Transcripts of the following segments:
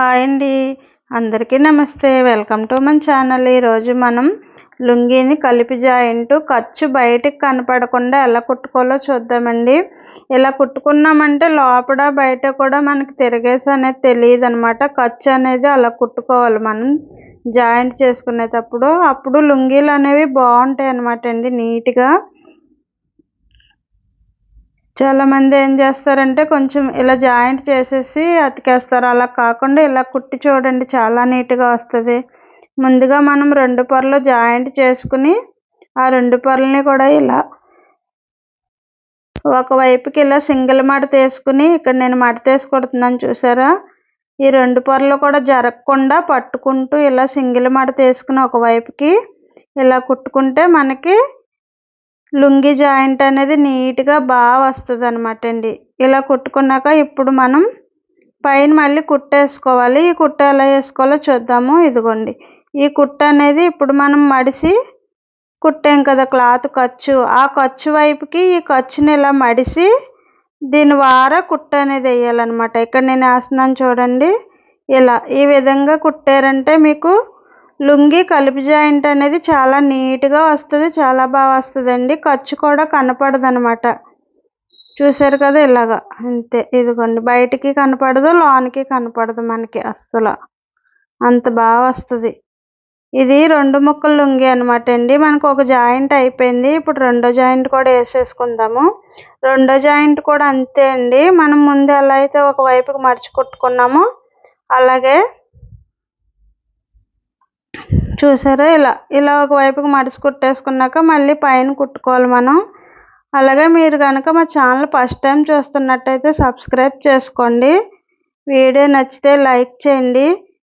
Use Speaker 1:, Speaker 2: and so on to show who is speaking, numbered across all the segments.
Speaker 1: Hi అండి. అందరికీ నమస్తే. వెల్కమ్ టు మన ఛానల్. ఈరోజు మనం లుంగీని కలిపి జాయింట్ ఖర్చు బయటకు కనపడకుండా ఎలా కుట్టుకోవాలో చూద్దామండి. ఇలా కుట్టుకున్నామంటే లోపల బయట కూడా మనకి తిరిగేసి అనేది తెలియదు అనమాట ఖర్చు అనేది అలా కుట్టుకోవాలి మనం. జాయింట్ చేసుకునేటప్పుడు అప్పుడు లుంగీలు అనేవి బాగుంటాయి అనమాట అండి నీట్గా. చాలామంది ఏం చేస్తారంటే కొంచెం ఇలా జాయింట్ చేసేసి అతికేస్తారు. అలా కాకుండా ఇలా కుట్టి చూడండి చాలా నీట్గా వస్తుంది. ముందుగా మనం రెండు పొరలు జాయింట్ చేసుకుని ఆ రెండు పొరలని కూడా ఇలా ఒకవైపుకి ఇలా సింగిల్ మడత వేసుకుని ఇక్కడ నేను మడత వేసి చూసారా? ఈ రెండు పొరలు కూడా జరగకుండా పట్టుకుంటూ ఇలా సింగిల్ మడత వేసుకుని ఒకవైపుకి ఇలా కుట్టుకుంటే మనకి లుంగీ జాయింట్ అనేది నీట్గా బాగా వస్తుంది అనమాట అండి. ఇలా కుట్టుకున్నాక ఇప్పుడు మనం పైన మళ్ళీ కుట్టేసుకోవాలి ఈ కుట్ట ఎలా వేసుకోవాలో చూద్దాము. ఇదిగోండి. ఈ కుట్ట అనేది ఇప్పుడు మనం మడిసి కుట్టాం కదా క్లాత్ ఖర్చు. ఆ ఖర్చు వైపుకి ఈ ఖర్చుని ఇలా మడిసి దీని వార కుట్ట అనేది వేయాలన్నమాట. ఇక్కడ నేను వేస్తున్నాను చూడండి. ఇలా ఈ విధంగా కుట్టారంటే మీకు లుంగీ కలిపి జాయింట్ అనేది చాలా నీట్గా వస్తుంది చాలా బాగా వస్తుందండి. ఖర్చు కూడా కనపడదు అనమాట చూసారు కదా ఇలాగా. అంతే. ఇదిగోండి. బయటికి కనపడదు లోనికి కనపడదు మనకి అస్సలు. అంత బాగా వస్తుంది. ఇది రెండు ముక్కలు లుంగి అనమాట అండి. మనకు ఒక జాయింట్ అయిపోయింది. ఇప్పుడు రెండో జాయింట్ కూడా వేసేసుకుందాము. రెండో జాయింట్ కూడా అంతే అండి. మనం ముందు ఎలా అయితే ఒక వైపుకి మడిచి కుట్టుకున్నామో అలాగే చూసారా? ఇలా ఇలా ఒక వైపుకి మడిచి కుట్టేసుకున్నాక మళ్ళీ పైన కుట్టుకోవాలి మనం. అలాగే మీరు కనుక మా ఛానల్ ఫస్ట్ టైం చూస్తున్నట్టయితే సబ్స్క్రైబ్ చేసుకోండి. వీడియో నచ్చితే లైక్ చేయండి.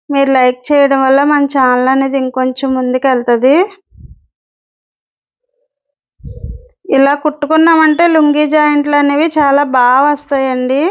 Speaker 1: మీరు లైక్ చేయడం వల్ల మన ఛానల్ అనేది ఇంకొంచెం ముందుకు వెళ్తుంది ఇలా కుట్టుకున్నామంటే లుంగీ జాయింట్లు అనేవి చాలా బాగా వస్తాయండి.